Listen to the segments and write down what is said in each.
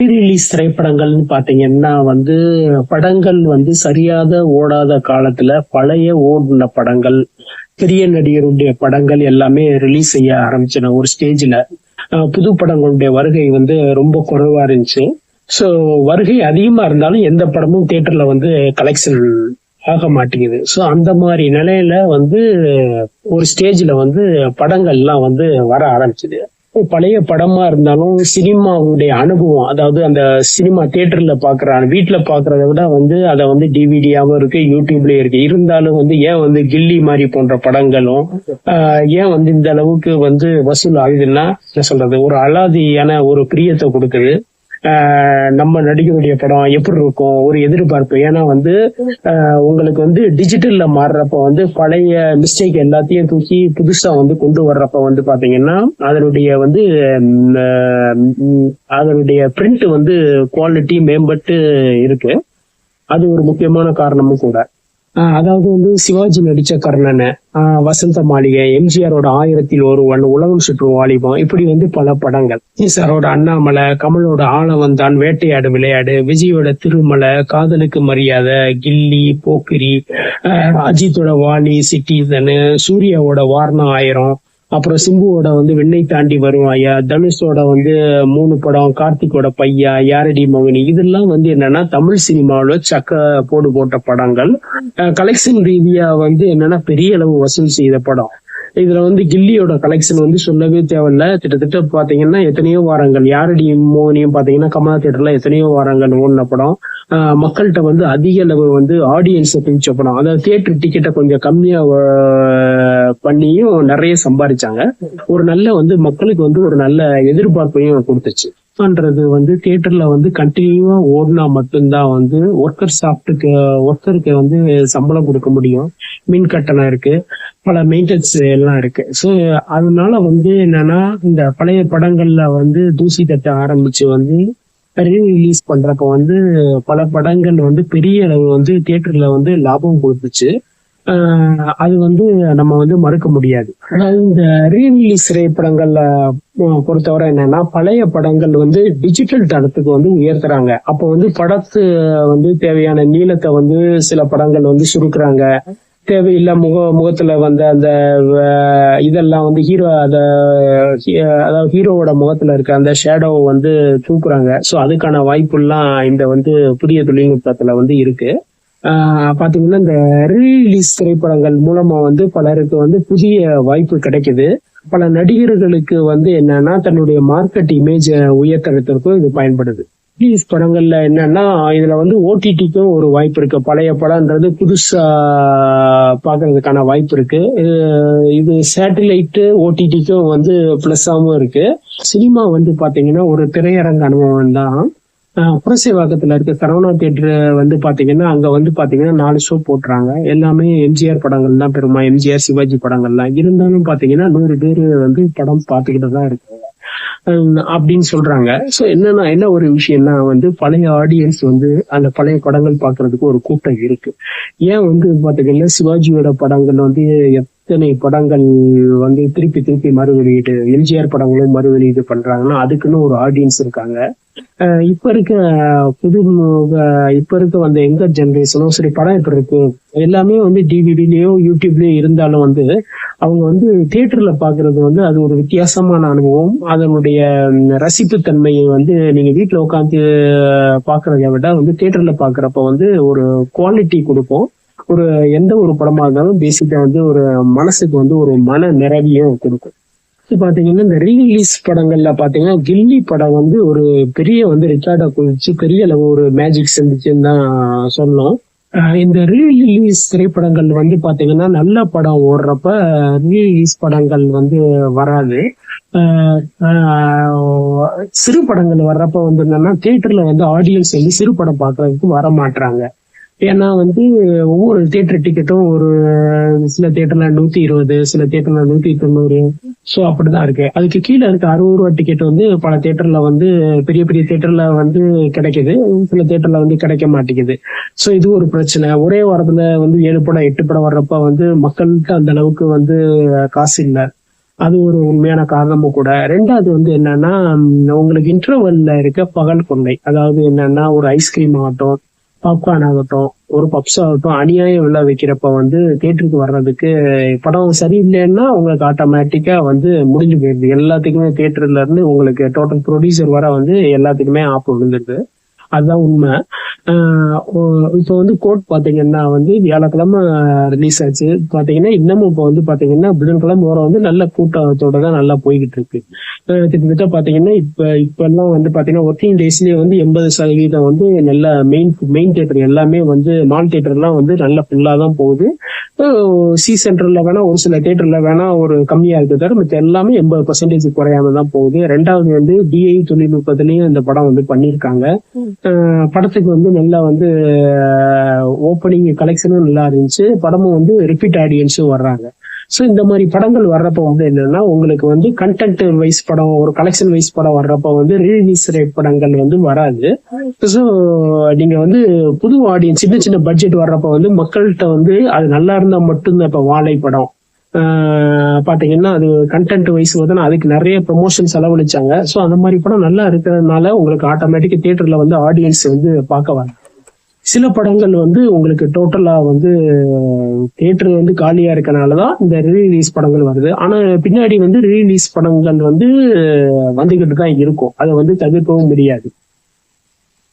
Release திரைப்படங்கள்னு பாத்தீங்கன்னா வந்து படங்கள் வந்து சரியாக ஓடாத காலத்துல பழைய ஓடின படங்கள் பெரிய நடிகருடைய படங்கள் எல்லாமே ரிலீஸ் செய்ய ஆரம்பிச்சின ஒரு ஸ்டேஜ்ல புது படங்களுடைய வருகை வந்து ரொம்ப குறைவா இருந்துச்சு. ஸோ வருகை அதிகமா இருந்தாலும் எந்த படமும் தியேட்டர்ல வந்து கலெக்ஷன் ஆக மாட்டேங்குது. ஸோ அந்த மாதிரி நிலையில வந்து ஒரு ஸ்டேஜ்ல வந்து படங்கள்லாம் வந்து வர ஆரம்பிச்சுது. பழைய படமா இருந்தாலும் சினிமாவுடைய அனுபவம் அதாவது அந்த சினிமா தியேட்டர்ல பாக்குற வீட்டுல பாக்குறத விட வந்து அதை வந்து டிவிடியாவும் இருக்கு யூடியூப்லயும் இருக்கு. இருந்தாலும் வந்து ஏன் வந்து கில்லி மாதிரி போன்ற படங்களும் ஆஹ், ஏன் வந்து இந்த அளவுக்கு வந்து வசூல் ஆகுதுன்னா என்ன சொல்றது? ஒரு அலாதியான ஒரு பிரியத்தை கொடுக்குது. நம்ம நடிகருடைய படம் எப்படி இருக்கும்? ஒரு எதிர்பார்ப்பு. ஏன்னா வந்து உங்களுக்கு வந்து டிஜிட்டல்ல மாறுறப்ப வந்து பழைய மிஸ்டேக் எல்லாத்தையும் தூக்கி புதுசா வந்து கொண்டு வர்றப்ப வந்து பாத்தீங்கன்னா அதனுடைய வந்து அதனுடைய பிரிண்ட் வந்து குவாலிட்டி மேம்பட்டு இருக்கு. அது ஒரு முக்கியமான காரணமும் கூட. அதாவது வந்து சிவாஜி நடிச்ச கர்ணன் ஆஹ் வசந்த மாளிகை எம்ஜிஆரோட ஆயிரத்தில் ஒருவன் உலகம் சுற்று வாலிபம் இப்படி வந்து பல படங்கள். சாரோட அண்ணாமலை கமலோட ஆளவந்தான் வேட்டையாடு விளையாடு விஜயோட திருமலை காதலுக்கு மரியாதை கில்லி போக்கிரி ஆஹ் அஜித்தோட வாலி சிட்டிசனு சூர்யாவோட வாரணம் ஆயிரம் அப்புறம் சிம்புவோட வந்து வெண்ணை தாண்டி வருவாயா தனுஷோட வந்து மூணு படம் கார்த்திகோட பையா யாரடி மகனி. இதெல்லாம் வந்து என்னன்னா தமிழ் சினிமாவுல சக்க போடு போட்ட படங்கள். கலெக்ஷன் ரீதியா வந்து என்னன்னா பெரிய அளவு வசூல் செய்த படம். இதுல வந்து கில்லியோட கலெக்ஷன் வந்து சொல்லவே தேவையில்ல. கிட்டத்தட்ட பாத்தீங்கன்னா எத்தனையோ வாரங்கள் யாரடி மோகனியும் பாத்தீங்கன்னா கமலா தியேட்டர்ல எத்தனையோ வாரங்கள் ஓடின படம். மக்கள்கிட்ட வந்து அதிக அளவு வந்து ஆடியன்ஸை பிடிச்ச படம். அதாவது தியேட்டர் டிக்கெட்டை கொஞ்சம் கம்மியா பண்ணியும் நிறைய சம்பாதிச்சாங்க ஒரு நல்ல வந்து மக்களுக்கு வந்து ஒரு நல்ல எதிர்பார்ப்பையும் கொடுத்துச்சு. பண்றது வந்து தியேட்டர்ல வந்து கண்டினியூவா ஓடினா மட்டும்தான் வந்து ஒர்க்கர் சாஃப்ட்டுக்கு ஒர்க்கருக்கு வந்து சம்பளம் கொடுக்க முடியும். மின் கட்டணம் இருக்கு. பல மெயின்டெனன்ஸ் எல்லாம் இருக்கு. ஸோ அதனால வந்து என்னன்னா இந்த பழைய படங்கள்ல வந்து தூசி தட்ட ஆரம்பிச்சு வந்து ரிலீஸ் பண்றப்ப வந்து பல படங்கள் வந்து பெரிய அளவு வந்து தியேட்டர்ல வந்து லாபம் கொடுத்துச்சு. ஆஹ் அது வந்து நம்ம வந்து மறுக்க முடியாது. அதாவது இந்த ரீரிலீஸ் திரைப்படங்கள்ல பொறுத்தவரை என்னன்னா பழைய படங்கள் வந்து டிஜிட்டல் தளத்துக்கு வந்து உயர்த்துறாங்க. அப்போ வந்து படத்து வந்து தேவையான நீளத்தை வந்து சில படங்கள் வந்து சுருக்குறாங்க. தேவையில்ல முக முகத்துல வந்த அந்த இதெல்லாம் வந்து ஹீரோ அத அதாவது ஹீரோவோட முகத்துல இருக்க அந்த ஷேடோவை வந்து தூக்குறாங்க. ஸோ அதுக்கான வாய்ப்புலாம் இந்த வந்து புதிய தொழில்நுட்பத்துல வந்து இருக்கு. பாத்தீங்கன்னா இந்த ரீலீஸ் திரைப்படங்கள் மூலமா வந்து பலருக்கு வந்து புதிய வாய்ப்பு கிடைக்குது. பல நடிகர்களுக்கு வந்து என்னன்னா தன்னுடைய மார்க்கெட் இமேஜ் உயர்த்துறதுக்கும் இது பயன்படுது. ரிலீஸ் படங்கள்ல என்னன்னா இதுல வந்து ஓடிடிக்கும் ஒரு வாய்ப்பு இருக்கு. பழைய படம்ன்றது புதுசா பாக்குறதுக்கான வாய்ப்பு இருக்கு. இது- சேட்டலைட்டு ஓடிடிக்கும் வந்து பிளஸ்ஸாவும் இருக்கு. சினிமா வந்து பாத்தீங்கன்னா ஒரு திரையரங்க அனுபவம் தான். புரசேவாக்கத்துல இருக்க சரவணா தியேட்டர் வந்து பாத்தீங்கன்னா அங்க வந்து பாத்தீங்கன்னா நாலு ஷோ போட்டுறாங்க எல்லாமே எம்ஜிஆர் படங்கள் தான் பெருமா. எம்ஜிஆர் சிவாஜி படங்கள்லாம் இருந்தாலும் பாத்தீங்கன்னா நூறு பேர் வந்து படம் பார்த்துக்கிட்டு தான் இருக்கு அப்படின்னு சொல்றாங்க. சோ என்னன்னா என்ன ஒரு விஷயம்னா வந்து பழைய ஆடியன்ஸ் வந்து அந்த பழைய படங்கள் பாக்குறதுக்கு ஒரு கூட்டம் இருக்கு. ஏன் வந்து பாத்தீங்கன்னா சிவாஜியோட படங்கள் வந்து எத்தனை படங்கள் வந்து திருப்பி திருப்பி மறு வெளியீடு எம்ஜிஆர் படங்களும் மறு வெளியீடு பண்றாங்கன்னா அதுக்குன்னு ஒரு ஆடியன்ஸ் இருக்காங்க. இப்ப இருக்க புது இப்ப இருக்க வந்த எங்க ஜென்ரேஷனும் சரி படம் எப்படி இருக்கு எல்லாமே வந்து டிவிடிலயோ யூடியூப்லயோ இருந்தாலும் வந்து அவங்க வந்து தியேட்டர்ல பாக்குறது வந்து அது ஒரு வித்தியாசமான அனுபவம். அதனுடைய ரசிப்புத்தன்மையை வந்து நீங்க வீட்டுல உட்காந்து பாக்குறத விட வந்து தியேட்டர்ல பாக்குறப்ப வந்து ஒரு குவாலிட்டி கொடுக்கும். ஒரு எந்த ஒரு படமா இருந்தாலும் பேசிக்கா வந்து ஒரு மனசுக்கு வந்து ஒரு மன நிறைவையும் கொடுக்கும். பாத்தீங்கன்னா இந்த ரீரிலீஸ் படங்கள்ல பாத்தீங்கன்னா கில்லி படம் வந்து ஒரு பெரிய வந்து ரெக்கார்டை குதிச்சு பெரிய அளவு ஒரு மேஜிக் செஞ்சுச்சுன்னு தான் சொன்னோம் இந்த ரீரிலீஸ் திரைப்படங்கள் வந்து பாத்தீங்கன்னா நல்ல படம் ஓடுறப்ப ரீரிலீஸ் படங்கள் வந்து வராது. சிறு படங்கள் வர்றப்ப வந்து என்னன்னா தியேட்டர்ல வந்து ஆடியன்ஸ் வந்து சிறு படம் பார்க்கறதுக்கு வர மாட்டாங்க ஏன்னா வந்து ஒவ்வொரு தியேட்டர் டிக்கெட்டும் ஒரு சில தியேட்டர்ல நூத்தி இருபது சில தியேட்டர்ல நூத்தி தொண்ணூறு. ஸோ அப்படிதான் இருக்கு. அதுக்கு கீழே இருக்க அறுபது ரூபா டிக்கெட் வந்து பல தியேட்டர்ல வந்து பெரிய பெரிய தியேட்டர்ல வந்து கிடைக்குது. சில தியேட்டர்ல வந்து கிடைக்க மாட்டேங்குது. ஸோ இது ஒரு பிரச்சனை. ஒரே வாரத்துல வந்து ஏழு படம் எட்டு படம் வர்றப்ப வந்து மக்கள்கிட்ட அந்த அளவுக்கு வந்து காசு இல்லை. அது ஒரு உண்மையான காரணமும் கூட. ரெண்டாவது வந்து என்னன்னா உங்களுக்கு இன்டர்வல்ல இருக்க பகல் கொண்டை அதாவது என்னன்னா ஒரு ஐஸ்கிரீம் ஆகட்டும் பாப்கார்ன் ஆகட்டும் ஒரு பப்ஸ் ஆகட்டும் அநியாயம் விழா வைக்கிறப்ப வந்து தேட்டருக்கு வர்றதுக்கு படம் சரியில்லைன்னா உங்களுக்கு ஆட்டோமேட்டிக்கா வந்து முடிஞ்சு போயிருது. எல்லாத்துக்குமே தேட்டர்ல இருந்து உங்களுக்கு டோட்டல் ப்ரொடியூசர் வர வந்து எல்லாத்துக்குமே ஆப் விழுந்துருது. அதுதான் உண்மை. ஆஹ் ஓ- இப்போ வந்து கோட் பாத்தீங்கன்னா வந்து வியாழக்கிழமை ரிலீஸ் ஆச்சு. பாத்தீங்கன்னா இன்னமும் இப்போ வந்து பாத்தீங்கன்னா புதன்கிழமை வர வந்து நல்ல கூட்டத்தோட தான் நல்லா போய்கிட்டு இருக்கு ஆஹ் கிட்டத்தட்ட பாத்தீங்கன்னா இப்ப இப்ப எல்லாம் வந்து பாத்தீங்கன்னா ஒர்க்கிங் டேஸ்லயே வந்து எண்பது சதவீதம் வந்து நல்ல மெயின் மெயின் தேட்டர் எல்லாமே வந்து மால் தேட்டர்லாம் எல்லாம் வந்து நல்ல ஃபுல்லா தான் போகுது. சி சென்டர்ல வேணா ஒரு சில தேட்டர்ல வேணா ஒரு கம்மியா இருக்கு தவிர மத்த எல்லாமே எண்பது பர்சன்டேஜ் குறையாம தான் போகுது. ரெண்டாவது வந்து டிஐ தொழில்நுட்பத்திலையும் இந்த படம் வந்து பண்ணியிருக்காங்க. படத்துக்கு வந்து நல்லா வந்து ஓப்பனிங் கலெக்ஷனும் நல்லா இருந்துச்சு. படமும் வந்து ரிப்பீட் ஆடியன்ஸும் வர்றாங்க. ஸோ இந்த மாதிரி படங்கள் வர்றப்ப வந்து என்னன்னா உங்களுக்கு வந்து கண்டென்ட் வைஸ் படம் ஒரு கலெக்ஷன் வைஸ் படம் வர்றப்ப வந்து ரீலீஸ் ரேட் படங்கள் வந்து வராது. ஸோ நீங்க வந்து புது ஆடியன்ஸ் சின்ன சின்ன பட்ஜெட் வர்றப்ப வந்து மக்கள்கிட்ட வந்து அது நல்லா இருந்தா மட்டும்தான் இப்ப வாழை படம். பாத்தீங்கன்னா அது கண்டென்ட் வைஸ் வந்து அதுக்கு நிறைய ப்ரொமோஷன் செலவழிச்சாங்க. ஸோ அந்த மாதிரி படம் நல்லா இருக்கிறதுனால உங்களுக்கு ஆட்டோமேட்டிக் தியேட்டர்ல வந்து ஆடியன்ஸ் வந்து பார்க்க வராங்க. சில படங்கள் வந்து உங்களுக்கு டோட்டலா வந்து தியேட்டர் வந்து காலியா இருக்கனாலதான் இந்த ரீலீஸ் படங்கள் வருது. ஆனா பின்னாடி வந்து ரீலீஸ் படங்கள் வந்து வந்துகிட்டு தான் இருக்கும். அதை வந்து தவிர்க்கவும் முடியாது.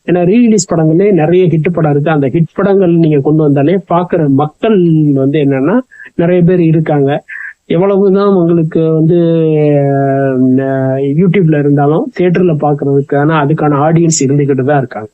ஏன்னா ரீலீஸ் படங்களே நிறைய ஹிட் படம் இருக்கு. அந்த ஹிட் படங்கள் நீங்க கொண்டு வந்தாலே பாக்குற மக்கள் வந்து என்னன்னா நிறைய பேர் இருக்காங்க. எவ்வளவுதான் உங்களுக்கு வந்து யூடியூப்ல இருந்தாலும் தியேட்டர்ல பாக்குறதுக்கான அதுக்கான ஆடியன்ஸ் இருந்துகிட்டு தான் இருக்காங்க.